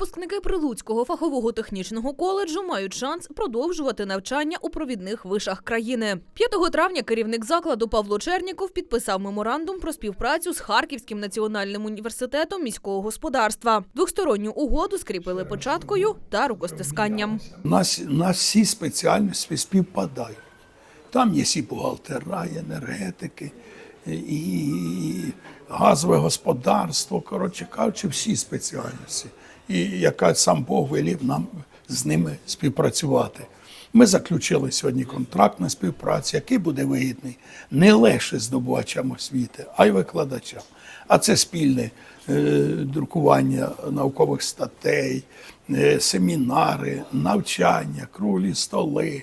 Випускники Прилуцького фахового технічного коледжу мають шанс продовжувати навчання у провідних вишах країни. 5 травня керівник закладу Павло Черніков підписав меморандум про співпрацю з Харківським національним університетом міського господарства. Двосторонню угоду скріпили початкою та рукостисканням. Нас, у всі спеціальності співпадають. Там є і бухгалтера, енергетики, і газове господарство, коротше кажучи, всі спеціальності. І яка сам Бог велів нам з ними співпрацювати. Ми заключили сьогодні контракт на співпрацю, який буде вигідний не лише здобувачам освіти, а й викладачам. А це спільне е, друкування наукових статей, е, семінари, навчання, круглі столи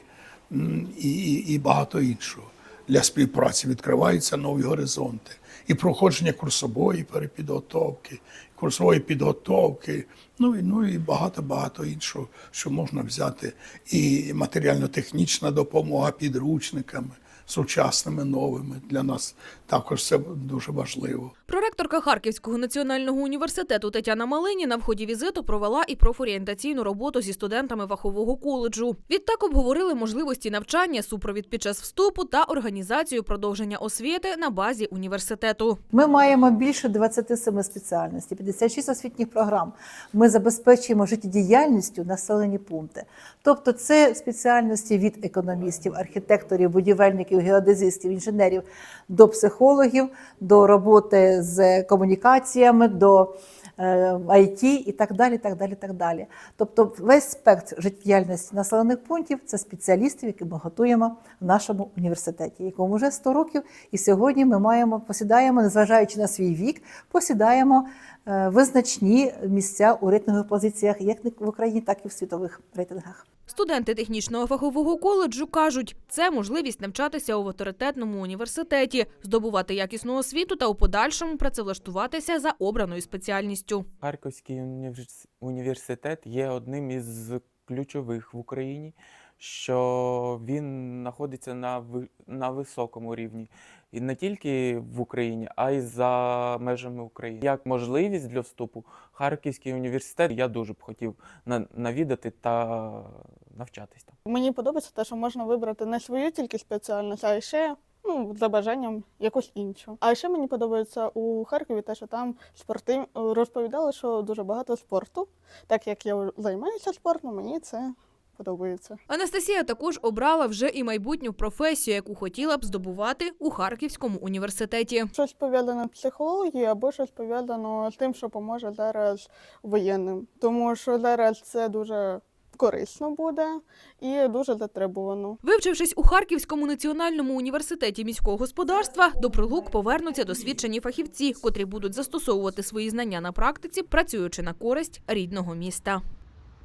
і, і, і багато іншого. Для співпраці відкриваються нові горизонти. І проходження курсової перепідготовки, курсової підготовки, ну і ну і багато-багато іншого, що можна взяти. І матеріально-технічна допомога підручниками, сучасними новими. Для нас також це дуже важливо. Проректорка Харківського національного університету Тетяна Малиніна в ході візиту провела і профорієнтаційну роботу зі студентами фахового коледжу. Відтак обговорили можливості навчання, супровід під час вступу та організацію продовження освіти на базі університету. Ми маємо більше 27 спеціальностей, 56 освітніх програм. Ми забезпечуємо життєдіяльністю населені пункти. Тобто, це спеціальності від економістів, архітекторів, будівельників, геодезистів, інженерів до психологів, до роботи з комунікаціями, до е, IT і так далі. так далі, так далі. Тобто, весь спектр життєдіяльності населених пунктів це спеціалістів, які ми готуємо в нашому університеті, якому вже 100 років. І сьогодні ми маємо посідаємо, незважаючи на свій вік, посідаємо е, визначні місця у рейтингових позиціях як в Україні, так і в світових рейтингах. Студенти технічного фахового коледжу кажуть, це можливість навчатися у авторитетному університеті, здобувати якісну освіту та у подальшому працевлаштуватися за обраною спеціальністю. Харківський універс- університет є одним із ключових в Україні, що він знаходиться на, на високому рівні. І не тільки в Україні, а й за межами України. Як можливість для вступу, Харківський університет я дуже б хотів навідати та навчатись там. Мені подобається те, що можна вибрати не свою тільки спеціальність, а ще ну, за бажанням якусь іншу. А ще мені подобається у Харкові те, що там спорти розповідали, що дуже багато спорту. Так як я займаюся спортом, мені це подобається. Анастасія також обрала вже і майбутню професію, яку хотіла б здобувати у Харківському університеті. Щось пов'язане з психологією або щось пов'язано з тим, що поможе зараз воєнним. Тому що зараз це дуже корисно буде і дуже затребувано. Вивчившись у Харківському національному університеті міського господарства, до прилук повернуться досвідчені фахівці, котрі будуть застосовувати свої знання на практиці, працюючи на користь рідного міста.